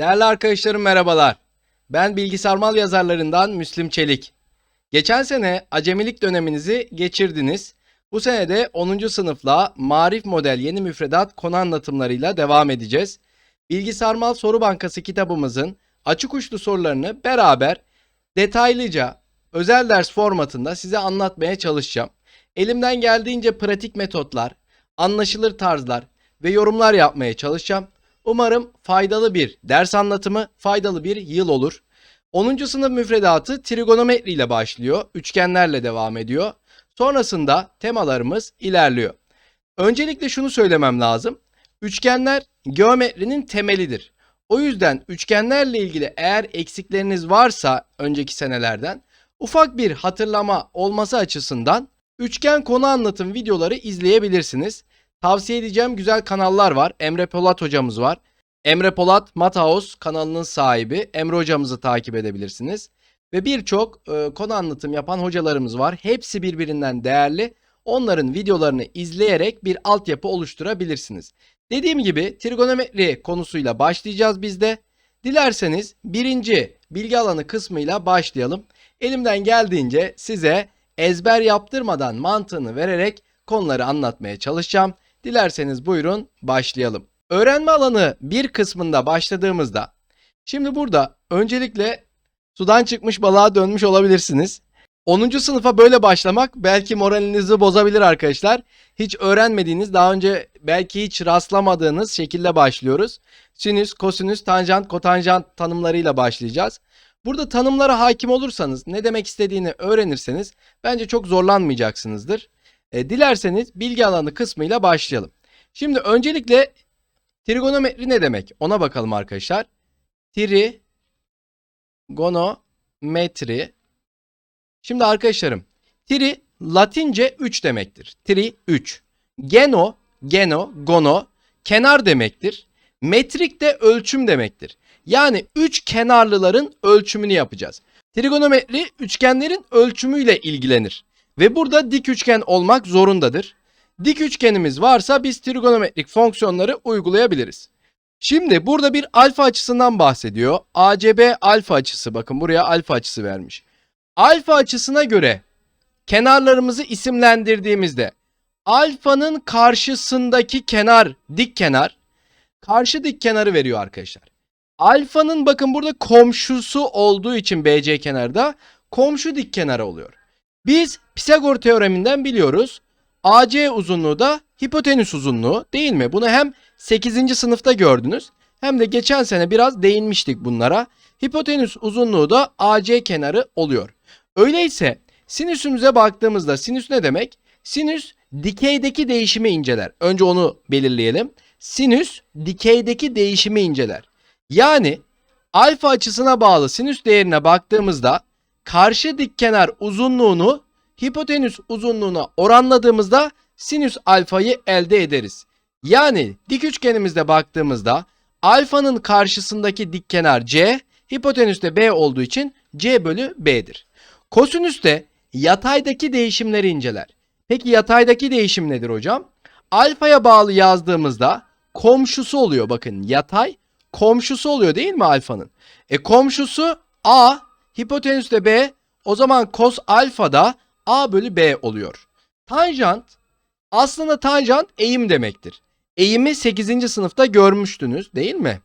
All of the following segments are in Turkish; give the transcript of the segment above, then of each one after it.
Değerli arkadaşlarım merhabalar. Ben bilgisayarmal yazarlarından Müslim Çelik. Geçen sene acemilik döneminizi geçirdiniz. Bu sene de 10. sınıfla Marif Model yeni müfredat konu anlatımlarıyla devam edeceğiz. Bilgisayarmal Soru Bankası kitabımızın açık uçlu sorularını beraber detaylıca özel ders formatında size anlatmaya çalışacağım. Elimden geldiğince pratik metotlar, anlaşılır tarzlar ve yorumlar yapmaya çalışacağım. Umarım faydalı bir ders anlatımı, faydalı bir yıl olur. 10. sınıf müfredatı trigonometri ile başlıyor, üçgenlerle devam ediyor. Sonrasında temalarımız ilerliyor. Öncelikle şunu söylemem lazım. Üçgenler geometrinin temelidir. O yüzden üçgenlerle ilgili eğer eksikleriniz varsa önceki senelerden ufak bir hatırlama olması açısından üçgen konu anlatım videoları izleyebilirsiniz. Tavsiye edeceğim güzel kanallar var. Emre Polat hocamız var. Emre Polat Mataos kanalının sahibi. Emre hocamızı takip edebilirsiniz. Ve birçok e, konu anlatım yapan hocalarımız var. Hepsi birbirinden değerli. Onların videolarını izleyerek bir altyapı oluşturabilirsiniz. Dediğim gibi trigonometri konusuyla başlayacağız biz de. Dilerseniz birinci bilgi alanı kısmıyla başlayalım. Elimden geldiğince size ezber yaptırmadan mantığını vererek konuları anlatmaya çalışacağım. Dilerseniz buyurun başlayalım. Öğrenme alanı bir kısmında başladığımızda şimdi burada öncelikle sudan çıkmış balığa dönmüş olabilirsiniz. 10. sınıfa böyle başlamak belki moralinizi bozabilir arkadaşlar. Hiç öğrenmediğiniz, daha önce belki hiç rastlamadığınız şekilde başlıyoruz. Sinüs, kosinüs, tanjant, kotanjant tanımlarıyla başlayacağız. Burada tanımlara hakim olursanız, ne demek istediğini öğrenirseniz bence çok zorlanmayacaksınızdır. E, dilerseniz bilgi alanı kısmıyla başlayalım. Şimdi öncelikle trigonometri ne demek? Ona bakalım arkadaşlar. Trigonometri. Şimdi arkadaşlarım, tri Latince 3 demektir. Tri 3. Geno, geno, gono kenar demektir. Metrik de ölçüm demektir. Yani üç kenarlıların ölçümünü yapacağız. Trigonometri üçgenlerin ölçümüyle ilgilenir. Ve burada dik üçgen olmak zorundadır. Dik üçgenimiz varsa biz trigonometrik fonksiyonları uygulayabiliriz. Şimdi burada bir alfa açısından bahsediyor. ACB alfa açısı bakın buraya alfa açısı vermiş. Alfa açısına göre kenarlarımızı isimlendirdiğimizde alfanın karşısındaki kenar dik kenar karşı dik kenarı veriyor arkadaşlar. Alfanın bakın burada komşusu olduğu için BC kenarda komşu dik kenarı oluyor. Biz Pisagor teoreminden biliyoruz. AC uzunluğu da hipotenüs uzunluğu değil mi? Bunu hem 8. sınıfta gördünüz hem de geçen sene biraz değinmiştik bunlara. Hipotenüs uzunluğu da AC kenarı oluyor. Öyleyse sinüsümüze baktığımızda sinüs ne demek? Sinüs dikeydeki değişimi inceler. Önce onu belirleyelim. Sinüs dikeydeki değişimi inceler. Yani alfa açısına bağlı sinüs değerine baktığımızda karşı dik kenar uzunluğunu hipotenüs uzunluğuna oranladığımızda sinüs alfayı elde ederiz. Yani dik üçgenimizde baktığımızda alfanın karşısındaki dik kenar C, hipotenüste B olduğu için C bölü B'dir. Kosinüs de yataydaki değişimleri inceler. Peki yataydaki değişim nedir hocam? Alfaya bağlı yazdığımızda komşusu oluyor bakın yatay komşusu oluyor değil mi alfanın? E komşusu A, hipotenüs de B. O zaman kos alfa da A bölü B oluyor. Tanjant aslında tanjant eğim demektir. Eğimi 8. sınıfta görmüştünüz değil mi?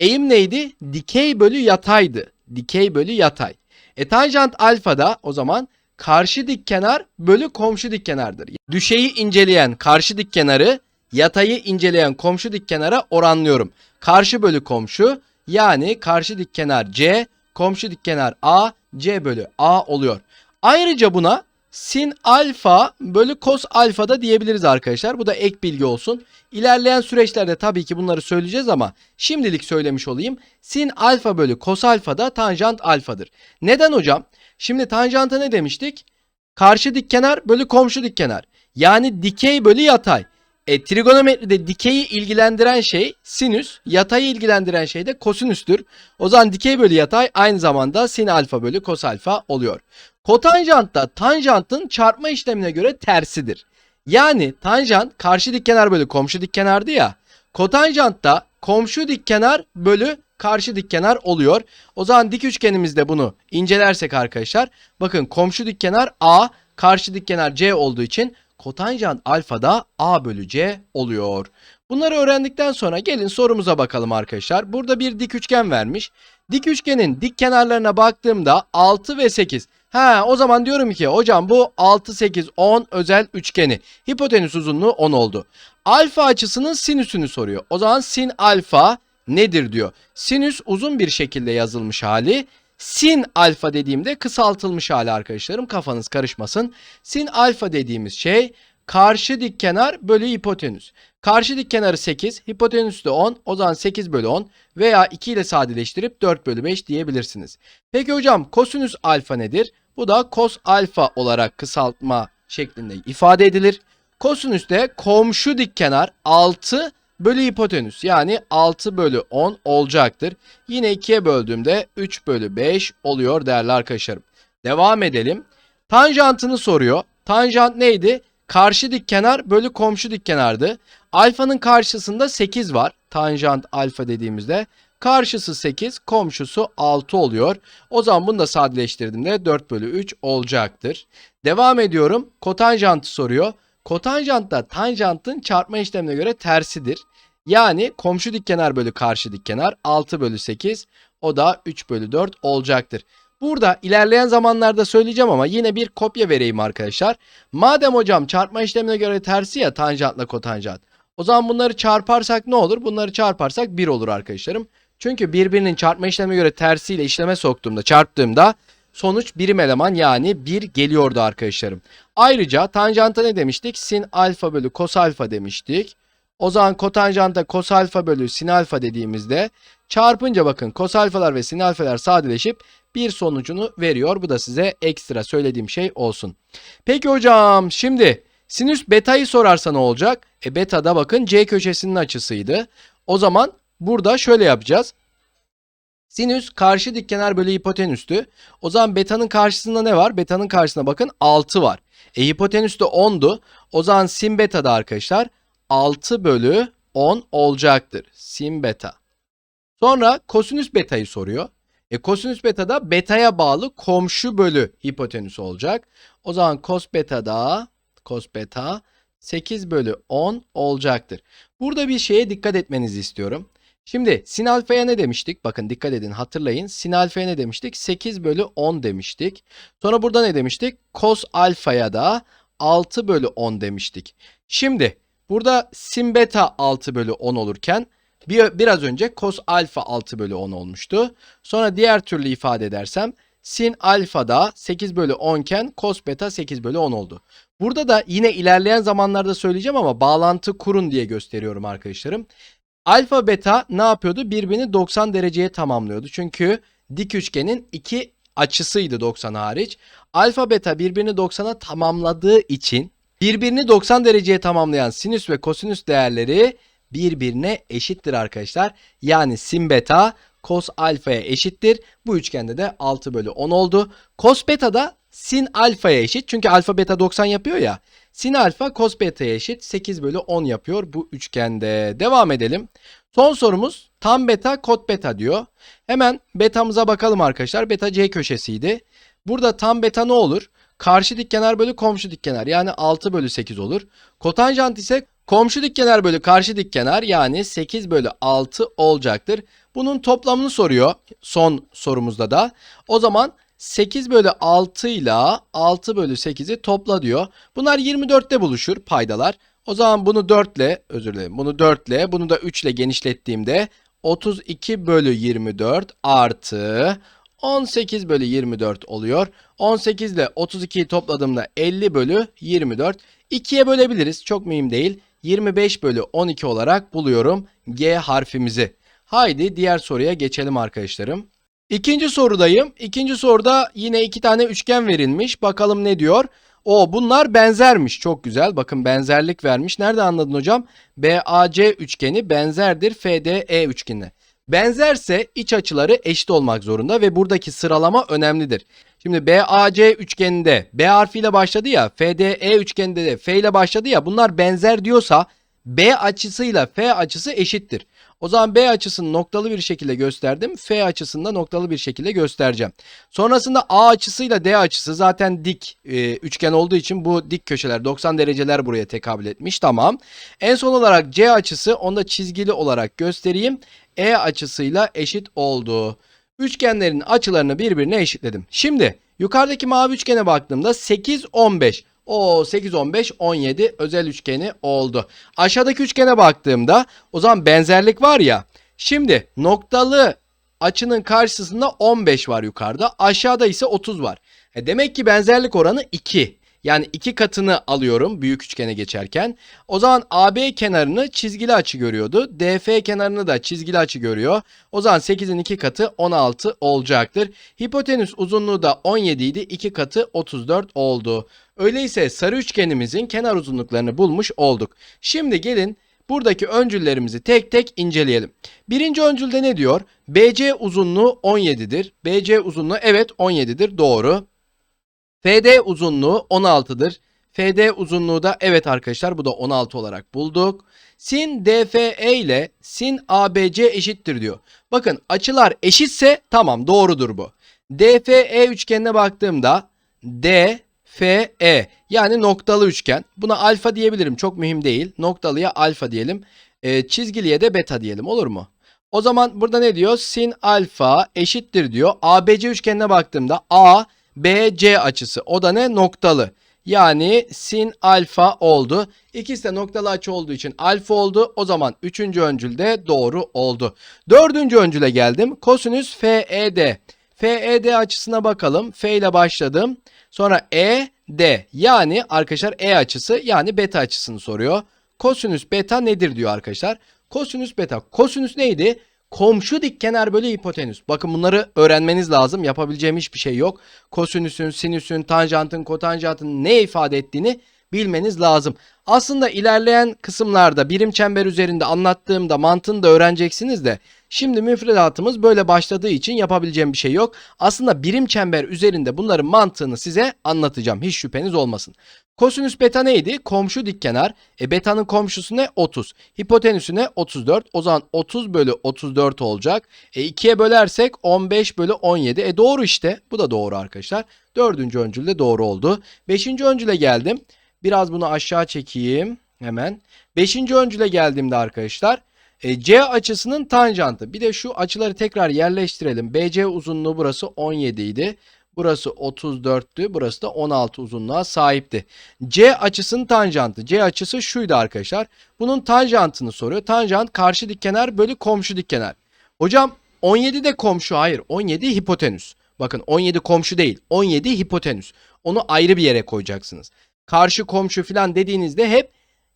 Eğim neydi? Dikey bölü yataydı. Dikey bölü yatay. E tanjant alfa da o zaman karşı dik kenar bölü komşu dik kenardır. Düşeyi inceleyen karşı dik kenarı yatayı inceleyen komşu dik kenara oranlıyorum. Karşı bölü komşu yani karşı dik kenar C, komşu dik kenar A, C bölü A oluyor. Ayrıca buna sin alfa bölü kos alfa da diyebiliriz arkadaşlar. Bu da ek bilgi olsun. İlerleyen süreçlerde tabii ki bunları söyleyeceğiz ama şimdilik söylemiş olayım. Sin alfa bölü kos alfa da tanjant alfadır. Neden hocam? Şimdi tanjanta ne demiştik? Karşı dik kenar bölü komşu dik kenar. Yani dikey bölü yatay. E, trigonometride dikeyi ilgilendiren şey sinüs, yatayı ilgilendiren şey de kosinüstür. O zaman dikey bölü yatay aynı zamanda sin alfa bölü kos alfa oluyor. Kotanjant da tanjantın çarpma işlemine göre tersidir. Yani tanjant karşı dik kenar bölü komşu dik kenardı ya. Kotanjant da komşu dik kenar bölü karşı dik kenar oluyor. O zaman dik üçgenimizde bunu incelersek arkadaşlar bakın komşu dik kenar A, karşı dik kenar C olduğu için kotanjant alfa da A bölü C oluyor. Bunları öğrendikten sonra gelin sorumuza bakalım arkadaşlar. Burada bir dik üçgen vermiş. Dik üçgenin dik kenarlarına baktığımda 6 ve 8. Ha o zaman diyorum ki hocam bu 6 8 10 özel üçgeni. Hipotenüs uzunluğu 10 oldu. Alfa açısının sinüsünü soruyor. O zaman sin alfa nedir diyor. Sinüs uzun bir şekilde yazılmış hali. Sin alfa dediğimde kısaltılmış hali arkadaşlarım kafanız karışmasın. Sin alfa dediğimiz şey karşı dik kenar bölü hipotenüs. Karşı dik kenarı 8, hipotenüs de 10. O zaman 8 bölü 10 veya 2 ile sadeleştirip 4 bölü 5 diyebilirsiniz. Peki hocam kosinüs alfa nedir? Bu da kos alfa olarak kısaltma şeklinde ifade edilir. Kosinüs de komşu dik kenar 6 bölü hipotenüs yani 6 bölü 10 olacaktır. Yine 2'ye böldüğümde 3 bölü 5 oluyor değerli arkadaşlarım. Devam edelim. Tanjantını soruyor. Tanjant neydi? Karşı dik kenar bölü komşu dik kenardı. Alfanın karşısında 8 var. Tanjant alfa dediğimizde. Karşısı 8, komşusu 6 oluyor. O zaman bunu da sadeleştirdiğimde 4 bölü 3 olacaktır. Devam ediyorum. Kotanjantı soruyor. Kotanjant da tanjantın çarpma işlemine göre tersidir. Yani komşu dik kenar bölü karşı dik kenar 6 bölü 8 o da 3 bölü 4 olacaktır. Burada ilerleyen zamanlarda söyleyeceğim ama yine bir kopya vereyim arkadaşlar. Madem hocam çarpma işlemine göre tersi ya tanjantla kotanjant. O zaman bunları çarparsak ne olur? Bunları çarparsak 1 olur arkadaşlarım. Çünkü birbirinin çarpma işlemine göre tersiyle işleme soktuğumda çarptığımda sonuç birim eleman yani 1 geliyordu arkadaşlarım. Ayrıca tanjanta ne demiştik? Sin alfa bölü kos alfa demiştik. O zaman kotanjanta kos alfa bölü sin alfa dediğimizde çarpınca bakın kos alfalar ve sin alfalar sadeleşip bir sonucunu veriyor. Bu da size ekstra söylediğim şey olsun. Peki hocam şimdi sinüs beta'yı sorarsa ne olacak? E beta da bakın C köşesinin açısıydı. O zaman burada şöyle yapacağız. Sinüs karşı dik kenar bölü hipotenüstü. O zaman beta'nın karşısında ne var? Beta'nın karşısında bakın 6 var. E hipotenüs de 10'du. O zaman sin beta da arkadaşlar 6 bölü 10 olacaktır. Sin beta. Sonra kosinüs beta'yı soruyor. E kosinüs beta da beta'ya bağlı komşu bölü hipotenüs olacak. O zaman cos beta da cos beta 8 bölü 10 olacaktır. Burada bir şeye dikkat etmenizi istiyorum. Şimdi sin alfaya ne demiştik? Bakın dikkat edin hatırlayın. Sin alfaya ne demiştik? 8 bölü 10 demiştik. Sonra burada ne demiştik? Cos alfaya da 6 bölü 10 demiştik. Şimdi burada sin beta 6 bölü 10 olurken bir, biraz önce cos alfa 6 bölü 10 olmuştu. Sonra diğer türlü ifade edersem sin alfa da 8 bölü 10 iken cos beta 8 bölü 10 oldu. Burada da yine ilerleyen zamanlarda söyleyeceğim ama bağlantı kurun diye gösteriyorum arkadaşlarım. Alfa beta ne yapıyordu? Birbirini 90 dereceye tamamlıyordu. Çünkü dik üçgenin iki açısıydı 90 hariç. Alfa beta birbirini 90'a tamamladığı için birbirini 90 dereceye tamamlayan sinüs ve kosinüs değerleri birbirine eşittir arkadaşlar. Yani sin beta cos alfaya eşittir. Bu üçgende de 6 bölü 10 oldu. Cos beta da sin alfaya eşit. Çünkü alfa beta 90 yapıyor ya. Sin alfa cos beta'ya eşit 8 bölü 10 yapıyor bu üçgende. Devam edelim. Son sorumuz tam beta kot beta diyor. Hemen betamıza bakalım arkadaşlar. Beta C köşesiydi. Burada tam beta ne olur? Karşı dik kenar bölü komşu dik kenar yani 6 bölü 8 olur. Kotanjant ise komşu dik kenar bölü karşı dik kenar yani 8 bölü 6 olacaktır. Bunun toplamını soruyor son sorumuzda da. O zaman 8 bölü 6 ile 6 bölü 8'i topla diyor. Bunlar 24'te buluşur paydalar. O zaman bunu 4 ile özür dilerim bunu 4 ile bunu da 3 ile genişlettiğimde 32 bölü 24 artı 18 bölü 24 oluyor. 18 ile 32'yi topladığımda 50 bölü 24. 2'ye bölebiliriz çok mühim değil. 25 bölü 12 olarak buluyorum G harfimizi. Haydi diğer soruya geçelim arkadaşlarım. İkinci sorudayım. İkinci soruda yine iki tane üçgen verilmiş. Bakalım ne diyor? O bunlar benzermiş. Çok güzel. Bakın benzerlik vermiş. Nerede anladın hocam? BAC üçgeni benzerdir FDE üçgenine. Benzerse iç açıları eşit olmak zorunda ve buradaki sıralama önemlidir. Şimdi BAC üçgeninde B harfiyle başladı ya, FDE üçgeninde de F ile başladı ya bunlar benzer diyorsa B açısıyla F açısı eşittir. O zaman B açısını noktalı bir şekilde gösterdim. F açısını da noktalı bir şekilde göstereceğim. Sonrasında A açısıyla D açısı zaten dik e, üçgen olduğu için bu dik köşeler 90 dereceler buraya tekabül etmiş. Tamam. En son olarak C açısı onu da çizgili olarak göstereyim. E açısıyla eşit oldu. Üçgenlerin açılarını birbirine eşitledim. Şimdi yukarıdaki mavi üçgene baktığımda 8 15. O 8 15 17 özel üçgeni oldu. Aşağıdaki üçgene baktığımda o zaman benzerlik var ya. Şimdi noktalı açının karşısında 15 var yukarıda. Aşağıda ise 30 var. E demek ki benzerlik oranı 2. Yani iki katını alıyorum büyük üçgene geçerken. O zaman AB kenarını çizgili açı görüyordu. DF kenarını da çizgili açı görüyor. O zaman 8'in 2 katı 16 olacaktır. Hipotenüs uzunluğu da 17 idi. 2 katı 34 oldu. Öyleyse sarı üçgenimizin kenar uzunluklarını bulmuş olduk. Şimdi gelin buradaki öncüllerimizi tek tek inceleyelim. Birinci öncülde ne diyor? BC uzunluğu 17'dir. BC uzunluğu evet 17'dir doğru. FD uzunluğu 16'dır. FD uzunluğu da evet arkadaşlar bu da 16 olarak bulduk. Sin DFE ile sin ABC eşittir diyor. Bakın açılar eşitse tamam doğrudur bu. DFE üçgenine baktığımda DFE yani noktalı üçgen. Buna alfa diyebilirim çok mühim değil. Noktalıya alfa diyelim. E, çizgiliye de beta diyelim olur mu? O zaman burada ne diyor? Sin alfa eşittir diyor. ABC üçgenine baktığımda A BC açısı. O da ne? Noktalı. Yani sin alfa oldu. İkisi de noktalı açı olduğu için alfa oldu. O zaman üçüncü öncül de doğru oldu. Dördüncü öncüle geldim. Kosinüs FED. FED açısına bakalım. F ile başladım. Sonra ED yani arkadaşlar E açısı yani beta açısını soruyor. Kosinüs beta nedir diyor arkadaşlar. Kosinüs beta. Kosinüs neydi? Komşu dik kenar bölü hipotenüs. Bakın bunları öğrenmeniz lazım. Yapabileceğim hiçbir şey yok. Kosinüsün, sinüsün, tanjantın, kotanjantın ne ifade ettiğini bilmeniz lazım. Aslında ilerleyen kısımlarda birim çember üzerinde anlattığımda mantığını da öğreneceksiniz de şimdi müfredatımız böyle başladığı için yapabileceğim bir şey yok. Aslında birim çember üzerinde bunların mantığını size anlatacağım. Hiç şüpheniz olmasın. Kosinüs beta neydi? Komşu dikkenar. E betanın komşusu ne? 30. Hipotenüsü ne? 34. O zaman 30 bölü 34 olacak. E 2'ye bölersek 15 bölü 17. E doğru işte. Bu da doğru arkadaşlar. Dördüncü öncül de doğru oldu. Beşinci öncüle geldim. Biraz bunu aşağı çekeyim. Hemen. Beşinci öncüle geldiğimde arkadaşlar. E, C açısının tanjantı. Bir de şu açıları tekrar yerleştirelim. BC uzunluğu burası 17 idi. Burası 34'tü. Burası da 16 uzunluğa sahipti. C açısının tanjantı. C açısı şuydu arkadaşlar. Bunun tanjantını soruyor. Tanjant karşı dikkenar bölü komşu dikkenar. Hocam 17 de komşu. Hayır 17 hipotenüs. Bakın 17 komşu değil. 17 hipotenüs. Onu ayrı bir yere koyacaksınız. Karşı komşu falan dediğinizde hep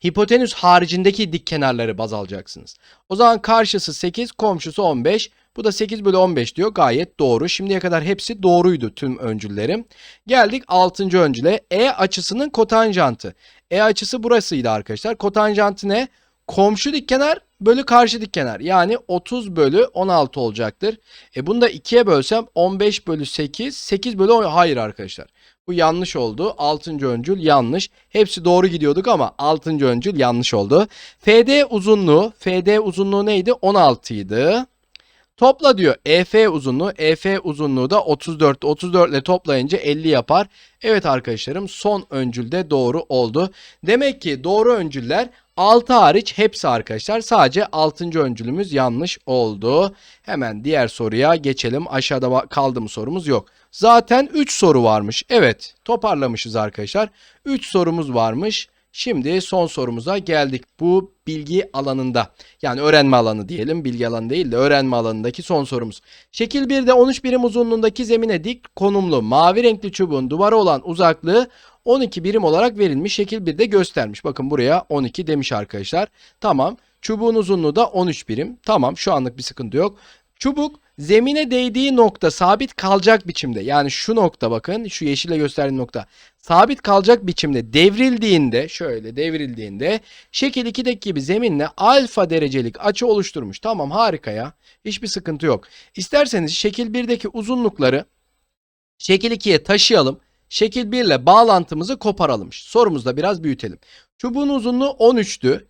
hipotenüs haricindeki dik kenarları baz alacaksınız. O zaman karşısı 8, komşusu 15. Bu da 8 bölü 15 diyor. Gayet doğru. Şimdiye kadar hepsi doğruydu tüm öncüllerim. Geldik 6. öncüle. E açısının kotanjantı. E açısı burasıydı arkadaşlar. Kotanjantı ne? Komşu dikkenar bölü karşı dikkenar. Yani 30 bölü 16 olacaktır. E bunu da 2'ye bölsem 15 bölü 8. 8 bölü 10. Hayır arkadaşlar. Bu yanlış oldu. 6. öncül yanlış. Hepsi doğru gidiyorduk ama 6. öncül yanlış oldu. FD uzunluğu, FD uzunluğu neydi? 16 idi. Topla diyor. EF uzunluğu, EF uzunluğu da 34. 34 ile toplayınca 50 yapar. Evet arkadaşlarım son öncülde doğru oldu. Demek ki doğru öncüller 6 hariç hepsi arkadaşlar. Sadece 6. öncülümüz yanlış oldu. Hemen diğer soruya geçelim. Aşağıda kaldı sorumuz yok. Zaten 3 soru varmış. Evet toparlamışız arkadaşlar. 3 sorumuz varmış. Şimdi son sorumuza geldik. Bu bilgi alanında yani öğrenme alanı diyelim bilgi alanı değil de öğrenme alanındaki son sorumuz. Şekil 1'de 13 birim uzunluğundaki zemine dik konumlu mavi renkli çubuğun duvara olan uzaklığı 12 birim olarak verilmiş. Şekil 1'de göstermiş. Bakın buraya 12 demiş arkadaşlar. Tamam. Çubuğun uzunluğu da 13 birim. Tamam şu anlık bir sıkıntı yok. Çubuk zemine değdiği nokta sabit kalacak biçimde yani şu nokta bakın şu yeşille gösterdiğim nokta sabit kalacak biçimde devrildiğinde şöyle devrildiğinde şekil 2'deki gibi zeminle alfa derecelik açı oluşturmuş. Tamam harika ya hiçbir sıkıntı yok. İsterseniz şekil 1'deki uzunlukları şekil 2'ye taşıyalım. Şekil 1 ile bağlantımızı koparalım. Sorumuzda biraz büyütelim. Çubuğun uzunluğu 13'tü.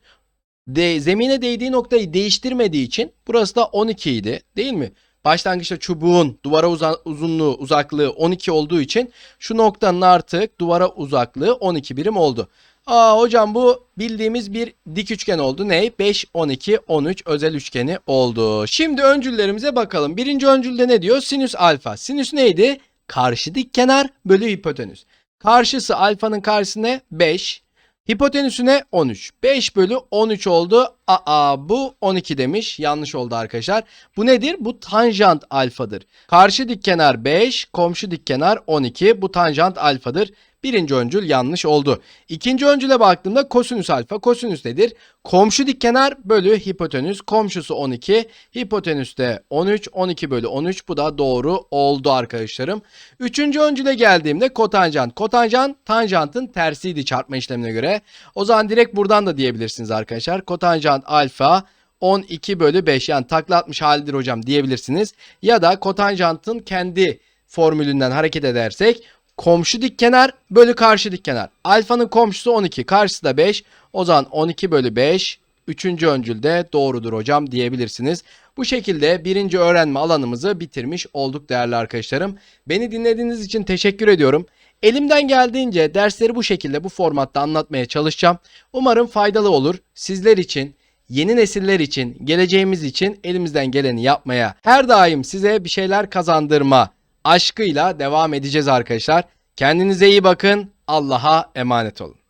de, zemine değdiği noktayı değiştirmediği için burası da 12 idi değil mi? Başlangıçta çubuğun duvara uza- uzunluğu, uzaklığı 12 olduğu için şu noktanın artık duvara uzaklığı 12 birim oldu. Aa hocam bu bildiğimiz bir dik üçgen oldu. Ne? 5, 12, 13 özel üçgeni oldu. Şimdi öncüllerimize bakalım. Birinci öncülde ne diyor? Sinüs alfa. Sinüs neydi? Karşı dik kenar bölü hipotenüs. Karşısı alfanın karşısı ne? 5. Hipotenüsüne 13. 5 bölü 13 oldu. Aa bu 12 demiş. Yanlış oldu arkadaşlar. Bu nedir? Bu tanjant alfadır. Karşı dik kenar 5, komşu dik kenar 12. Bu tanjant alfadır. Birinci öncül yanlış oldu. İkinci öncüle baktığımda kosinüs alfa. Kosinüs nedir? Komşu dik kenar bölü hipotenüs. Komşusu 12. Hipotenüs de 13. 12 bölü 13. Bu da doğru oldu arkadaşlarım. Üçüncü öncüle geldiğimde kotanjant. Kotanjant tanjantın tersiydi çarpma işlemine göre. O zaman direkt buradan da diyebilirsiniz arkadaşlar. Kotanjant alfa 12 bölü 5 yani takla atmış halidir hocam diyebilirsiniz. Ya da kotanjantın kendi formülünden hareket edersek komşu dik kenar bölü karşı dik kenar. Alfanın komşusu 12 karşısı da 5. O zaman 12 bölü 5 üçüncü öncülde doğrudur hocam diyebilirsiniz. Bu şekilde birinci öğrenme alanımızı bitirmiş olduk değerli arkadaşlarım. Beni dinlediğiniz için teşekkür ediyorum. Elimden geldiğince dersleri bu şekilde bu formatta anlatmaya çalışacağım. Umarım faydalı olur. Sizler için, yeni nesiller için, geleceğimiz için elimizden geleni yapmaya, her daim size bir şeyler kazandırma aşkıyla devam edeceğiz arkadaşlar. Kendinize iyi bakın. Allah'a emanet olun.